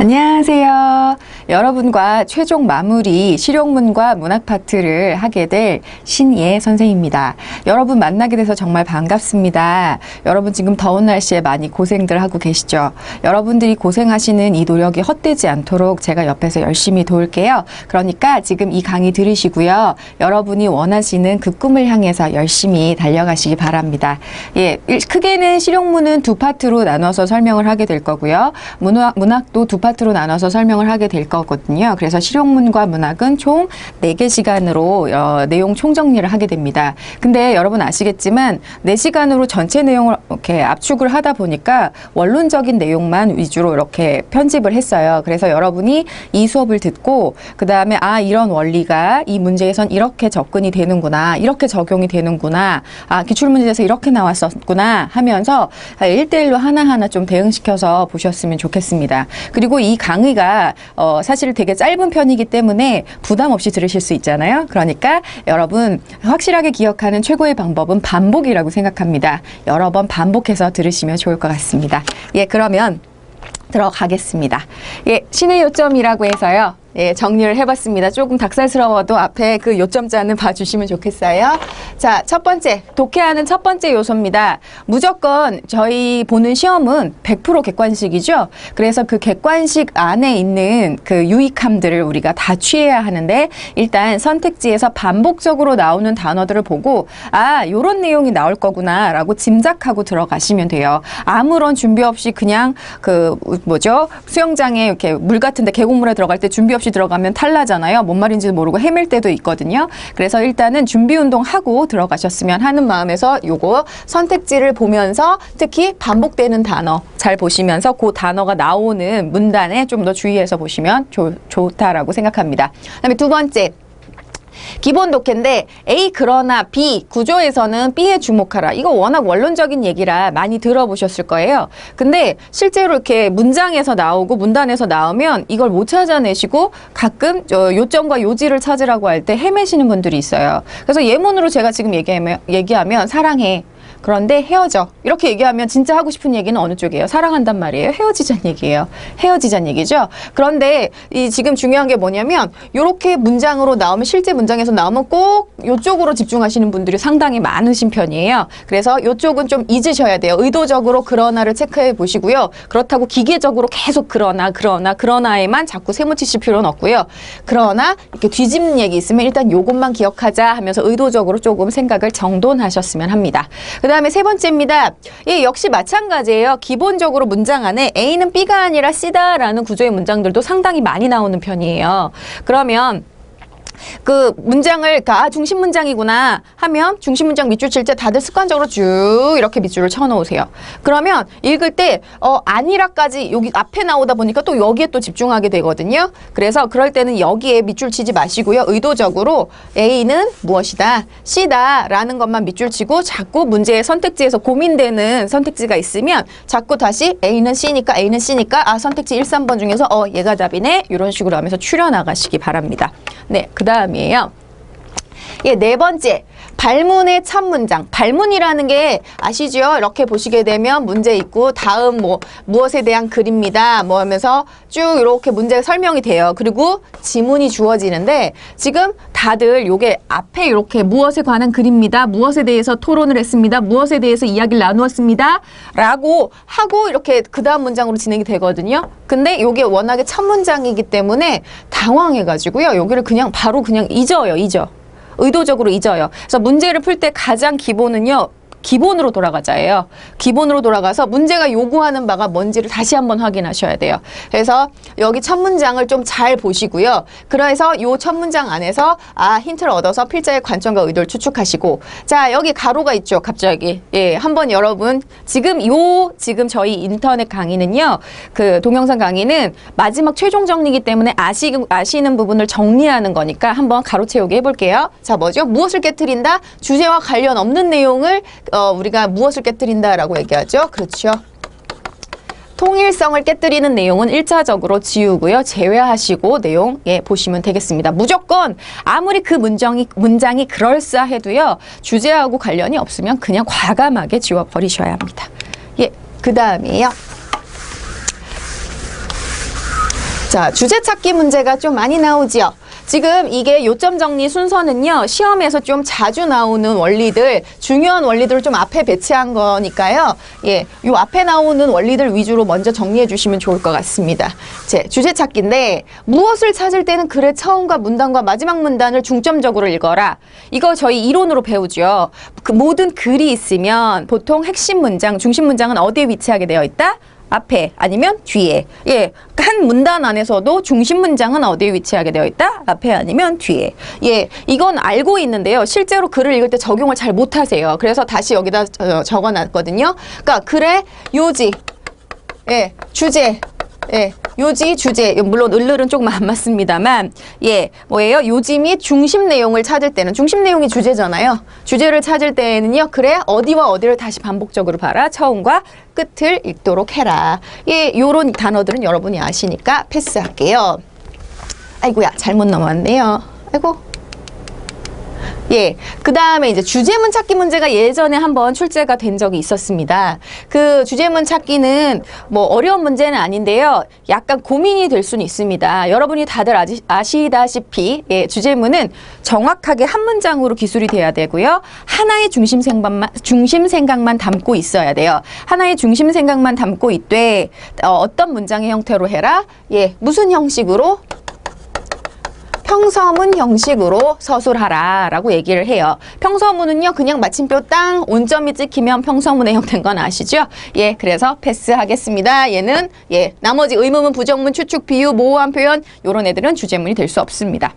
안녕하세요. 여러분과 최종 마무리 실용문과 문학 파트를 하게 될 신예 선생입니다. 여러분 만나게 돼서 정말 반갑습니다. 여러분 지금 더운 날씨에 많이 고생들 하고 계시죠? 여러분들이 고생하시는 이 노력이 헛되지 않도록 제가 옆에서 열심히 도울게요. 그러니까 지금 이 강의 들으시고요. 여러분이 원하시는 그 꿈을 향해서 열심히 달려가시기 바랍니다. 예, 일- 크게는 실용문은 두 파트로 나눠서 설명을 하게 될 거고요. 문학, 문학도 두 파트로 나눠서 설명을 하게 될 거 거든요. 그래서 실용문과 문학은 총 네 개 시간으로 어, 내용 총정리를 하게 됩니다. 근데 여러분 아시겠지만 네시간으로 전체 내용을 이렇게 압축을 하다 보니까 원론적인 내용만 위주로 이렇게 편집을 했어요. 그래서 여러분이 이 수업을 듣고 그 다음에 아 이런 원리가 이 문제에선 이렇게 접근이 되는구나 이렇게 적용이 되는구나 아 기출문제에서 이렇게 나왔었구나 하면서 일대일로 하나하나 좀 대응시켜서 보셨으면 좋겠습니다. 그리고 이 강의가 어, 사실 되게 짧은 편이기 때문에 부담 없이 들으실 수 있잖아요. 그러니까 여러분 확실하게 기억하는 최고의 방법은 반복이라고 생각합니다. 여러 번 반복해서 들으시면 좋을 것 같습니다. 예, 그러면 들어가겠습니다. 예, 신의 요점이라고 해서요. 예, 정리를 해봤습니다. 조금 닭살스러워도 앞에 그 요점자는 봐주시면 좋겠어요. 자, 첫 번째, 독해하는 첫 번째 요소입니다. 무조건 저희 보는 시험은 100% 객관식이죠. 그래서 그 객관식 안에 있는 그 유익함들을 우리가 다 취해야 하는데 일단 선택지에서 반복적으로 나오는 단어들을 보고 아, 요런 내용이 나올 거구나 라고 짐작하고 들어가시면 돼요. 아무런 준비 없이 그냥 그 뭐죠? 수영장에 이렇게 물 같은데 계곡물에 들어갈 때 준비 없이 들어가면 탈나잖아요. 뭔 말인지 모르고 헤맬 때도 있거든요. 그래서 일단은 준비 운동 하고 들어가셨으면 하는 마음에서 요거 선택지를 보면서 특히 반복되는 단어 잘 보시면서 그 단어가 나오는 문단에 좀 더 주의해서 보시면 좋, 좋다라고 생각합니다. 그다음에 두 번째 기본 독해인데 A 그러나 B 구조에서는 B에 주목하라. 이거 워낙 원론적인 얘기라 많이 들어보셨을 거예요. 근데 실제로 이렇게 문장에서 나오고 문단에서 나오면 이걸 못 찾아내시고 가끔 저 요점과 요지를 찾으라고 할 때 헤매시는 분들이 있어요. 그래서 예문으로 제가 지금 얘기하면, 얘기하면 사랑해. 그런데 헤어져. 이렇게 얘기하면 진짜 하고 싶은 얘기는 어느 쪽이에요? 사랑한단 말이에요. 헤어지자는 얘기예요. 헤어지자는 얘기죠. 그런데 이 지금 중요한 게 뭐냐면 이렇게 문장으로 나오면 실제 문장에서 나오면 꼭 이쪽으로 집중하시는 분들이 상당히 많으신 편이에요. 그래서 이쪽은 좀 잊으셔야 돼요. 의도적으로 그러나를 체크해 보시고요. 그렇다고 기계적으로 계속 그러나 그러나 그러나에만 자꾸 세무치실 필요는 없고요. 그러나 이렇게 뒤집는 얘기 있으면 일단 요것만 기억하자 하면서 의도적으로 조금 생각을 정돈하셨으면 합니다. 그 다음에 세 번째입니다. 예, 역시 마찬가지예요. 기본적으로 문장 안에 A는 B가 아니라 C다라는 구조의 문장들도 상당히 많이 나오는 편이에요. 그러면 그 문장을 그러니까 아, 중심 문장이구나 하면 중심 문장 밑줄 칠 때 다들 습관적으로 쭉 이렇게 밑줄을 쳐 놓으세요. 그러면 읽을 때 어 아니라까지 여기 앞에 나오다 보니까 또 여기에 또 집중하게 되거든요. 그래서 그럴 때는 여기에 밑줄 치지 마시고요. 의도적으로 A는 무엇이다, C다 라는 것만 밑줄 치고 자꾸 문제의 선택지에서 고민되는 선택지가 있으면 자꾸 다시 A는 C니까 A는 C니까 아 선택지 1, 3번 중에서 어 얘가 답이네 이런 식으로 하면서 추려 나가시기 바랍니다. 네, 그 다음이에요. 예, 네 번째. 발문의 첫 문장. 발문이라는 게 아시죠? 이렇게 보시게 되면 문제 있고 다음 뭐 무엇에 대한 글입니다. 뭐 하면서 쭉 이렇게 문제 설명이 돼요. 그리고 지문이 주어지는데 지금 다들 요게 앞에 이렇게 무엇에 관한 글입니다. 무엇에 대해서 토론을 했습니다. 무엇에 대해서 이야기를 나누었습니다. 라고 하고 이렇게 그 다음 문장으로 진행이 되거든요. 근데 요게 워낙에 첫 문장이기 때문에 당황해가지고요. 여기를 그냥 바로 그냥 잊어요. 잊어. 의도적으로 잊어요. 그래서 문제를 풀 때 가장 기본은요. 기본으로 돌아가자예요. 기본으로 돌아가서 문제가 요구하는 바가 뭔지를 다시 한번 확인하셔야 돼요. 그래서 여기 첫 문장을 좀 잘 보시고요. 그래서 요 첫 문장 안에서 아 힌트를 얻어서 필자의 관점과 의도를 추측하시고 자 여기 가로가 있죠. 갑자기 예 한번 여러분 지금 요 지금 저희 인터넷 강의는요. 그 동영상 강의는 마지막 최종 정리이기 때문에 아시 아시는 부분을 정리하는 거니까 한번 가로 채우기 해볼게요. 자 뭐죠? 무엇을 깨뜨린다? 주제와 관련 없는 내용을 어, 우리가 무엇을 깨뜨린다라고 얘기하죠? 그렇죠. 통일성을 깨뜨리는 내용은 일차적으로 지우고요. 제외하시고 내용 예, 보시면 되겠습니다. 무조건 아무리 그 문장이 문장이 그럴싸해도요. 주제하고 관련이 없으면 그냥 과감하게 지워 버리셔야 합니다. 예. 그 다음에요. 자, 주제 찾기 문제가 좀 많이 나오지요. 지금 이게 요점 정리 순서는요, 시험에서 좀 자주 나오는 원리들, 중요한 원리들을 좀 앞에 배치한 거니까요. 예, 요 앞에 나오는 원리들 위주로 먼저 정리해 주시면 좋을 것 같습니다. 제 주제 찾기인데, 무엇을 찾을 때는 글의 처음과 문단과 마지막 문단을 중점적으로 읽어라. 이거 저희 이론으로 배우죠. 그 모든 글이 있으면 보통 핵심 문장, 중심 문장은 어디에 위치하게 되어 있다? 앞에 아니면 뒤에. 예 한 문단 안에서도 중심 문장은 어디에 위치하게 되어 있다? 앞에 아니면 뒤에. 예 이건 알고 있는데요. 실제로 글을 읽을 때 적용을 잘 못하세요. 그래서 다시 여기다 저- 적어놨거든요. 그러니까 글의 요지 예 주제 예, 요지, 주제. 물론 을을은 조금 안 맞습니다만, 예, 뭐예요? 요지 및 중심 내용을 찾을 때는, 중심 내용이 주제잖아요. 주제를 찾을 때는요, 그래, 어디와 어디를 다시 반복적으로 봐라. 처음과 끝을 읽도록 해라. 예, 요런 단어들은 여러분이 아시니까 패스할게요. 아이고야, 잘못 넘어왔네요. 아이고. 예. 그 다음에 이제 주제문 찾기 문제가 예전에 한번 출제가 된 적이 있었습니다. 그 주제문 찾기는 뭐 어려운 문제는 아닌데요. 약간 고민이 될 수는 있습니다. 여러분이 다들 아시, 아시다시피, 예, 주제문은 정확하게 한 문장으로 기술이 돼야 되고요. 하나의 중심 생각만, 중심 생각만 담고 있어야 돼요. 하나의 중심 생각만 담고 있되, 어, 어떤 문장의 형태로 해라? 예, 무슨 형식으로? 평서문 형식으로 서술하라 라고 얘기를 해요. 평서문은요, 그냥 마침표 땅, 온점이 찍히면 평서문의 형태인 건 아시죠? 예, 그래서 패스하겠습니다. 얘는, 예, 나머지 의문문, 부정문, 추측, 비유, 모호한 표현, 요런 애들은 주제문이 될 수 없습니다.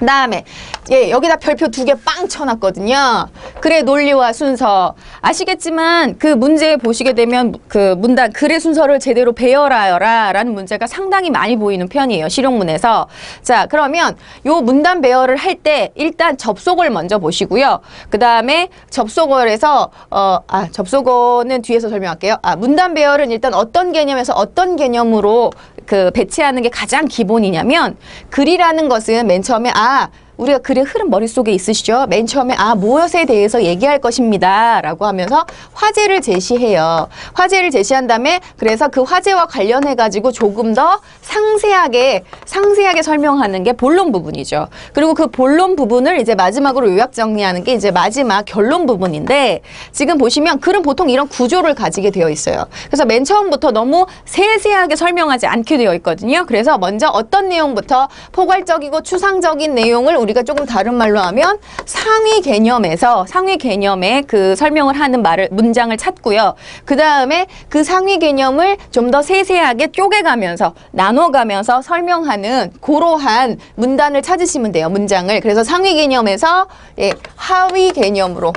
그 다음에 예 여기다 별표 두 개 빵 쳐놨거든요. 글의 논리와 순서 아시겠지만 그 문제 보시게 되면 그 문단 글의 순서를 제대로 배열하여라 라는 문제가 상당히 많이 보이는 편이에요 실용문에서 자 그러면 요 문단 배열을 할 때 일단 접속어를 먼저 보시고요. 그 다음에 접속어에서 어 아 접속어는 뒤에서 설명할게요. 아 문단 배열은 일단 어떤 개념에서 어떤 개념으로 그 배치하는 게 가장 기본이냐면 글이라는 것은 맨 처음에 아 우리가 글의 흐름 머릿속에 있으시죠? 맨 처음에 아 무엇에 대해서 얘기할 것입니다 라고 하면서 화제를 제시해요. 화제를 제시한 다음에 그래서 그 화제와 관련해 가지고 조금 더 상세하게 상세하게 설명하는 게 본론 부분이죠. 그리고 그 본론 부분을 이제 마지막으로 요약 정리하는 게 이제 마지막 결론 부분인데 지금 보시면 글은 보통 이런 구조를 가지게 되어 있어요. 그래서 맨 처음부터 너무 세세하게 설명하지 않게 되어 있거든요. 그래서 먼저 어떤 내용부터 포괄적이고 추상적인 내용을 우리 가 조금 다른 말로 하면 상위 개념에서 상위 개념의 그 설명을 하는 말을 문장을 찾고요. 그 다음에 그 상위 개념을 좀 더 세세하게 쪼개가면서 나눠가면서 설명하는 그러한 문단을 찾으시면 돼요. 문장을. 그래서 상위 개념에서 예, 하위 개념으로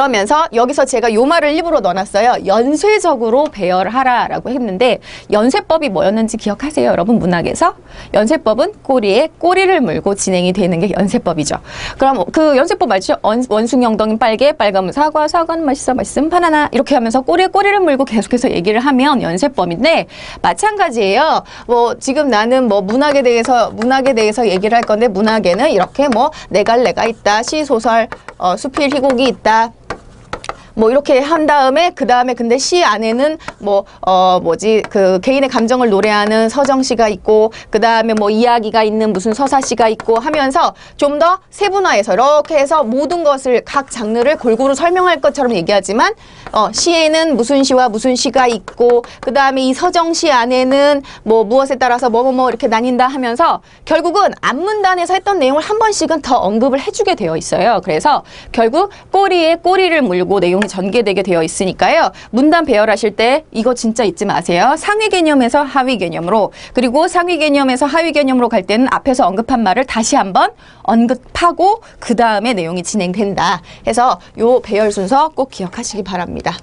그러면서 여기서 제가 요 말을 일부러 넣어놨어요. 연쇄적으로 배열하라라고 했는데 연쇄법이 뭐였는지 기억하세요, 여러분 문학에서? 연쇄법은 꼬리에 꼬리를 물고 진행이 되는 게 연쇄법이죠. 그럼 그 연쇄법 알죠? 원- 원숭이엉덩이 빨개, 빨가면 사과, 사과는 맛있어, 맛있음 바나나 이렇게 하면서 꼬리에 꼬리를 물고 계속해서 얘기를 하면 연쇄법인데 마찬가지예요. 뭐 지금 나는 뭐 문학에 대해서 문학에 대해서 얘기를 할 건데 문학에는 이렇게 뭐 내갈래가 있다, 시 소설, 어, 수필 희곡이 있다. 뭐 이렇게 한 다음에 그 다음에 근데 시 안에는 뭐 어 뭐지 그 개인의 감정을 노래하는 서정 시가 있고 그 다음에 뭐 이야기가 있는 무슨 서사 시가 있고 하면서 좀 더 세분화해서 이렇게 해서 모든 것을 각 장르를 골고루 설명할 것처럼 얘기하지만 어 시에는 무슨 시와 무슨 시가 있고 그 다음에 이 서정 시 안에는 뭐 무엇에 따라서 뭐뭐뭐 이렇게 나뉜다 하면서 결국은 앞문단에서 했던 내용을 한 번씩은 더 언급을 해주게 되어 있어요. 그래서 결국 꼬리에 꼬리를 물고 내용 이 전개되게 되어 있으니까요. 문단 배열하실 때 이거 진짜 잊지 마세요. 상위 개념에서 하위 개념으로 그리고 상위 개념에서 하위 개념으로 갈 때는 앞에서 언급한 말을 다시 한번 언급하고 그 다음에 내용이 진행된다. 해서 요 배열 순서 꼭 기억하시기 바랍니다.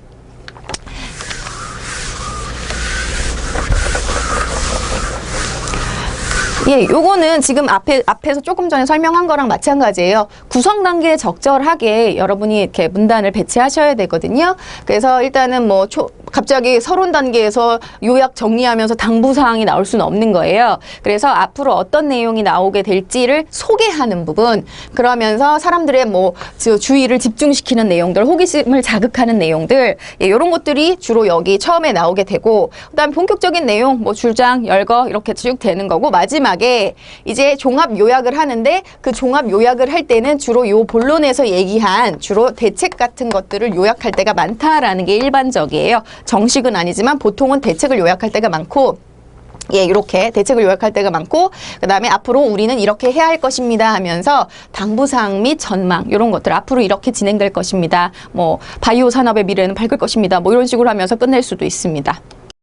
예, 요거는 지금 앞에 앞에서 조금 전에 설명한 거랑 마찬가지예요. 구성 단계에 적절하게 여러분이 이렇게 문단을 배치하셔야 되거든요. 그래서 일단은 뭐 초, 갑자기 서론 단계에서 요약 정리하면서 당부 사항이 나올 수는 없는 거예요. 그래서 앞으로 어떤 내용이 나오게 될지를 소개하는 부분, 그러면서 사람들의 뭐 주- 주의를 집중시키는 내용들, 호기심을 자극하는 내용들, 예, 이런 것들이 주로 여기 처음에 나오게 되고, 그 다음 에 본격적인 내용, 뭐 줄장, 열거 이렇게 쭉 되는 거고 마지막 에 이제 종합 요약을 하는데 그 종합 요약을 할 때는 주로 요 본론에서 얘기한 주로 대책 같은 것들을 요약할 때가 많다라는 게 일반적이에요. 정식은 아니지만 보통은 대책을 요약할 때가 많고 예, 이렇게 대책을 요약할 때가 많고 그다음에 앞으로 우리는 이렇게 해야 할 것입니다 하면서 당부 사항 및 전망 이런 것들 앞으로 이렇게 진행될 것입니다. 뭐 바이오 산업의 미래는 밝을 것입니다. 뭐 이런 식으로 하면서 끝낼 수도 있습니다.